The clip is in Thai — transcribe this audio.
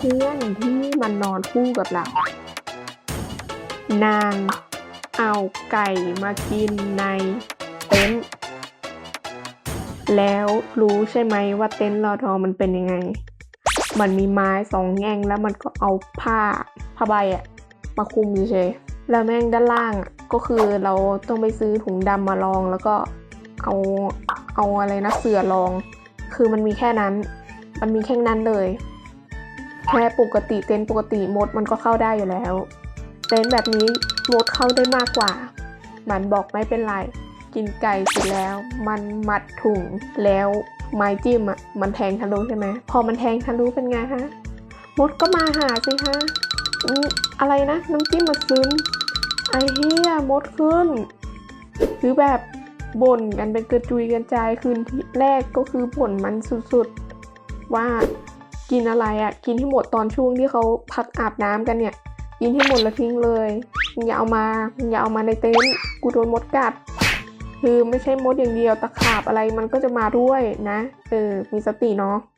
เพื่อนที่มันนอนคู่กับเรา นางเอาไก่มากินในเต็นท์แล้วรู้ใช่ไหมว่าเต็นท์รอทอมันเป็นยังไง มันมีไม้สองแง่งแล้วมันก็เอาผ้าผ้าใบอะมาคุมเฉยแล้วแม่งด้านล่างอะก็คือเราต้องไปซื้อถุงดำมารองแล้วก็เอาเอาอะไรนะเสื่อรอง คือมันมีแค่นั้น มันมีแค่นั้นเลย แค่ปกติเต็นท์ปกติมดมันก็เข้าได้อยู่แล้ว เต็นท์แบบนี้มดเข้าได้มากกว่า มันบอกไม่เป็นไร กินไก่เสร็จแล้ว มันมัดถุงแล้วไม้จิ้มอะมันแทงทะลุใช่ไหมพอมันแทงทะลุเป็นไงฮะมดก็มาหาสิฮะอะไรนะน้ำจิ้มมาซึมไอเหี้ยมดขึ้นคือแบบบ่นกันเป็นกระจุยกันจายคืนที่แรกก็คือบ่นมันสุดๆ ว่า กินอะไรอะ่ะ กินให้หมดตอนช่วงที่เขาพักอาบน้ำกันเนี่ย กินให้หมดแล้วทิ้งเลยมึงอย่าเอามามึงอย่าเอามาในเต็นท์กูโดนมดกัด คือไม่ใช่มดอย่างเดียวตะขาบอะไรมันก็จะมาด้วยนะเออมีสติเนาะ